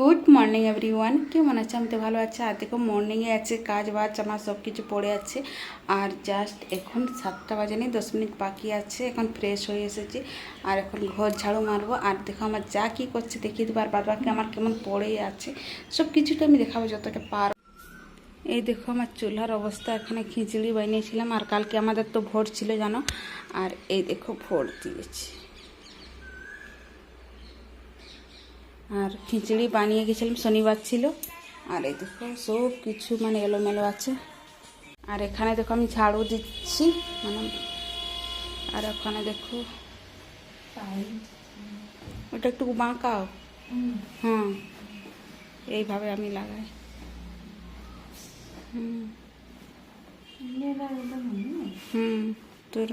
Good morning everyone কেমন আছে? আমি তো ভালো আছি। আর দেখো মর্নিংয়ে আছে, কাজ বাজ, আমার সব কিছু পড়ে আছে। আর জাস্ট এখন সাতটা বাজে নেই দশ মিনিট বাকি আছে। এখন ফ্রেশ হয়ে এসেছি। আর এখন ঘর ঝাড়ু মারবো। আর দেখো, আমার যা কী করছে দেখিয়ে দেবো। আর বাদ বাকি আমার কেমন পড়েই আছে। সব কিছুটা আমি দেখাবো যতটা পার। এই দেখো, আমার চুলার অবস্থা। এখানে খিচুড়ি বানিয়েছিলাম। আর কালকে আমাদের তো ভোট ছিল, জানো? আর এই দেখো ভোট দিয়েছি। আর খিচুড়ি বানিয়ে গেছিলাম, শনিবার ছিল। আর এই দেখো, সব কিছু মানে এলোমেলো আছে। আর এখানে দেখো আমি ঝাড়ু দিচ্ছি মানে আর ওখানে দেখো, ওটা একটু বাঁকাও। হ্যাঁ এইভাবে আমি লাগাই। হুম। হুম, তোর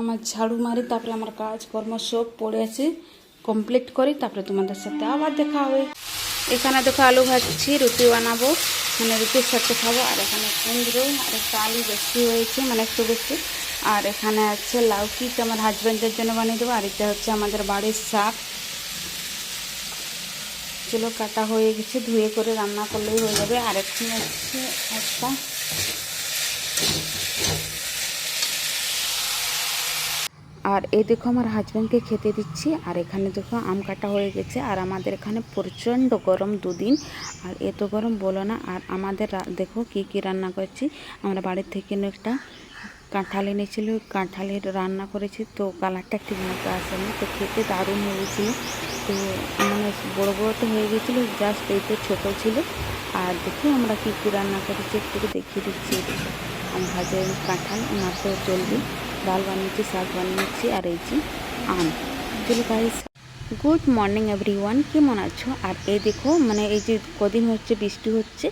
আমার ঝাড়ু মারি, তারপরে আমার কাজকর্ম সব পড়ে আছে কমপ্লিট করি, তারপরে তোমাদের সাথে আবার দেখা হবে। এখানে দেখো আলু ভাজছি, রুটি বানাবো মানে রুটির সাথে খাব, আর এখানে কুমড়ো আর একটা আলু বেশি হয়েছে মানে একটু বেশি। আর এখানে আছে লাউকি আমার হাজব্যান্ডের জন্য বানিয়ে দেবো, আর এটা হচ্ছে আমাদের বাড়ির শাক। চলো কাটা হয়ে গেছে, ধুয়ে করে রান্না করলেই হয়ে যাবে। আর এখানে হচ্ছে একটা আর এই দেখো আমার হাজব্যান্ডকে খেতে দিচ্ছি, আর এখানে দেখো আম কাটা হয়ে গেছে, আর আমাদের এখানে প্রচণ্ড গরম দুদিন, আর এত গরম বলো না, আর আমাদের দেখো কি কি রান্না করেছি, আমরা বাড়ির থেকে একটা কাঁঠাল এনেছিল, কাঁঠালের রান্না করেছি, তো কালারটা ঠিক মতো আসেনি, তো খেতে দারুণ হয়েছিল, তো মানে বড়ো বড়ো তো হয়ে গেছিল জাস্ট এই তো ছোটো ছিল, আর দেখি আমরা কী কী রান্না করেছি, একটু দেখিয়ে দিচ্ছি এই দেখো। আমি ভাজে কাঁঠাল, ওনার তো চলবে ডাল বানিয়েছি, শাক বানিয়েছি আর এই যে আম। চলো গুড মর্নিং এভরি ওয়ান কেমন আছো? আর এই দেখো মানে এই যে কদিন হচ্ছে বৃষ্টি হচ্ছে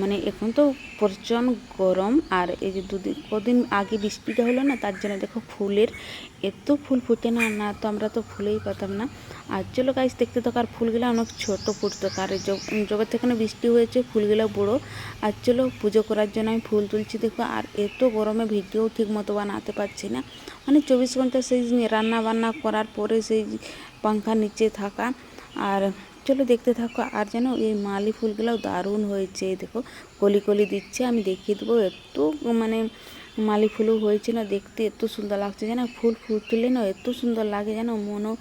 মানে এখন তো প্রচণ্ড গরম আর এই যে দুদিন, কদিন আগে বৃষ্টিটা হলো না, তার জন্য দেখো ফুলের এত ফুল ফুটে না না তো আমরা তো ফুলেই পাতাম না। আর চলো গাইস দেখতে থাকো আর ফুলগুলো অনেক ছোট ফুটতো আর যবে থেকে না বৃষ্টি হয়েছে, ফুলগুলো বড়ো। আর চলো পুজো করার জন্য আমি ফুল তুলছি, দেখো, আর এত গরমে ভিডিও ঠিক মতো বানাতে পারছি না। মানে চব্বিশ ঘণ্টা সেই রান্না বান্না করার পরে সেই পাংখার নিচে থাকা, আর চলো দেখতে থাকো, আর যেন এই মালি ফুলগুলোও দারুণ হয়েছে। দেখো, কলি কলি দিচ্ছে, আমি দেখিয়ে দেবো। এত মানে মালি ফুলও হয়েছে না দেখতে, এত সুন্দর লাগছে। যেন ফুল ফুটলে না এত সুন্দর লাগে, যেন মনও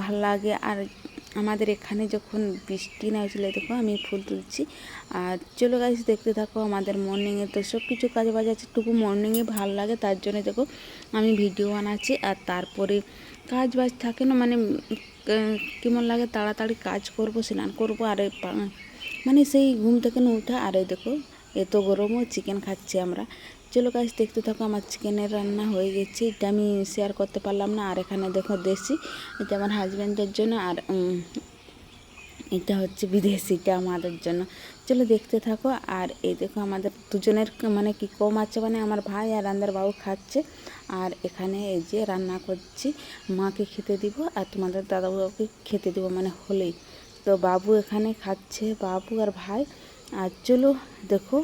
ভালো লাগে। আর আমাদের এখানে যখন বৃষ্টি না হয়েছিল দেখো আমি ফুল তুলছি। আর চলো গাছ দেখতে থাকো আমাদের মর্নিংয়ে তো সব কিছু কাজ বাজ আছে টুকু মর্নিংয়ে ভালো লাগে, তার জন্য দেখো আমি ভিডিও বানাচ্ছি আর তারপরে কাজ বাজ থাকে না মানে কেমন লাগে তাড়াতাড়ি কাজ করব, স্নান করব, আর মানে সেই ঘুম থেকে উঠা, আর দেখো এত গরমও চিকেন খাচ্ছি আমরা। চলো কাজ দেখতে থাকো আমার চিকেনের রান্না হয়ে গেছে। এটা আমি শেয়ার করতে পারলাম না, আর এখানে দেখো দেশি, এটা আমার হাজব্যান্ডের জন্য, আর এটা হচ্ছে বিদেশিটা আমাদের জন্য। চলো দেখতে থাকো, আর এই দেখো আমাদের দুজনের মানে কি কম আছে মানে আমার ভাই আর রান্দার বাবু খাচ্ছে। আর এখানে এই যে রান্না করছি, মাকে খেতে দিব আর তোমাদের দাদাবাবুকে খেতে দিব মানে হলেই। তো বাবু এখানে খাচ্ছে, বাবু আর ভাই। আর চলো দেখো।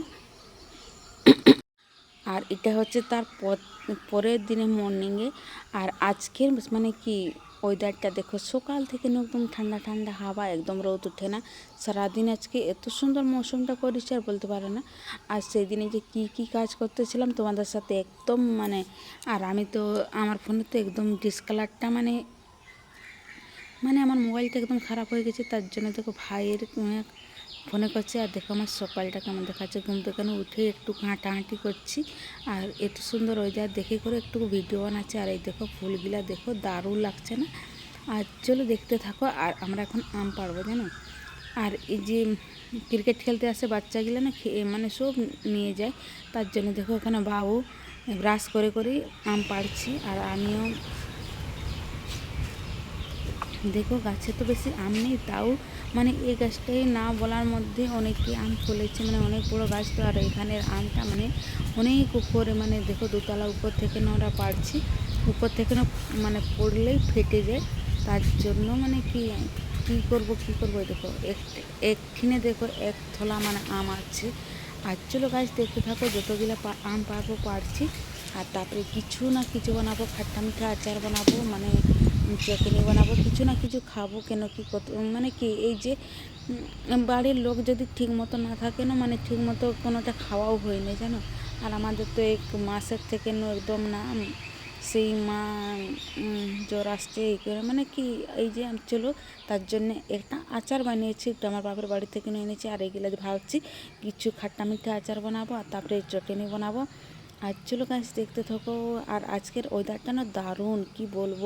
আর এটা হচ্ছে তার পর- পরের দিনে মর্নিংয়ে আর আজকের মানে কি ওয়েদারটা দেখো, সকাল থেকে একদম ঠান্ডা ঠান্ডা হাওয়া, একদম রোদ ওঠে না। সারাদিন আজকে এত সুন্দর মৌসুমটা করেছে আর বলতে পারে না। আর সেই দিনে যে কি কি কাজ করতেছিলাম তোমাদের সাথে একদম মানে আর আমি তো, আমার ফোনে তো একদম ডিসকালারটা মানে মানে আমার মোবাইলটা একদম খারাপ হয়ে গেছে, তার জন্য দেখো ভাইয়ের ফোনে করছে, আর দেখো আমার সকালটা কেমন দেখাচ্ছে। ঘুম থেকে উঠে একটু হাঁটাহাঁটি করছি। আর এত সুন্দর ওয়েদার দেখে করে একটু ভিডিও বানাচ্ছে। আর এই দেখো ফুলগুলা দেখো, দারুণ লাগছে না? আর চলো দেখতে থাকো। আর আমরা এখন আম পারব জানো? আর এই যে ক্রিকেট খেলতে আসে বাচ্চাগুলো না মানে সব নিয়ে যায়। তার জন্য দেখো এখানে বাবু ব্রাশ করে করে আম পাড়ছি। আর আমিও দেখো গাছে তো বেশি আম নেই, তাও মানে এই গাছটাই না বলার মধ্যে অনেকই আম ফলেছে মানে অনেক বড় গাছ তো, আর এখানের আমটা মানে অনেক উপরে মানে দেখো দোতলা উপর থেকে না পারছি উপর থেকে না মানে পড়লেই ফেটে যায়, তার জন্য মানে কি, কী করব কী করব, দেখো, এক, একখানে দেখো এক থলা মানে আম আছে, আর চলো গাছ দেখতে থাকো, যতগুলো আম পারব পারছি আর তারপরে কিছু না কিছু বানাবো খাট্টা মিঠা আচার বানাবো মানে চাটনি বানাবো, কিছু না কিছু খাব কেন, কি কত মানে কি, এই যে বাড়ির লোক যদি ঠিক মতো না থাকে না মানে ঠিক মতো কোনোটা খাওয়াও হয় না, জানো? আর আমাদের তো এক মাসের থেকে একদম না সেই মা জ্বর আসছে, এই করে মানে কি, এই যে, চলো, তার জন্য একটা আচার বানিয়েছি, একটু আমার বাপের বাড়ি থেকে নিয়ে এনেছি, আর এগুলো ভাবছি, কিছু খাট্টা মিঠা আচার বানাবো, আর তারপরে চটনি বানাবো। আর চলো গাছ দেখতে থাকো, আর আজকের ওয়েদারটা না দারুণ, কি বলব?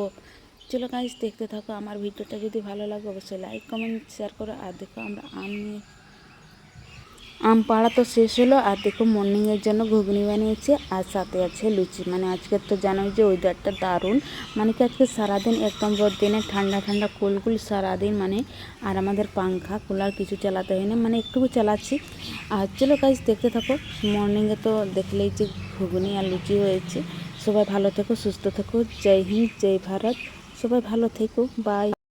চলো গাইস দেখতে থাকো আমার ভিডিওটা। যদি ভালো লাগে, অবশ্যই লাইক কমেন্ট শেয়ার করো। আর দেখো, আমরা আম আম পাড়া তো শেষ হলো। আর দেখো মর্নিংয়ের জন্য ঘুগনি বানিয়েছি আর সাথে আছে লুচি। মানে আজকে তো জানোই যে ওয়েদারটা দারুণ। মানে কি আজকে সারাদিন একদম রোদ দিনে ঠান্ডা ঠান্ডা কুলকুল সারাদিন মানে আর আমাদের পাংখা, কুলার কিছু চালাতে হয় না। মানে একটুকু চালাচ্ছি। আর চলো গাইস দেখতে থাকো। মর্নিংয়ে তো দেখলেই যে ঘুগনি আর লুচি হয়েছে। সবাই ভালো থেকো, সুস্থ থেকো। জয় হিন্দ, জয় ভারত। সবাই ভালো থেকো বাই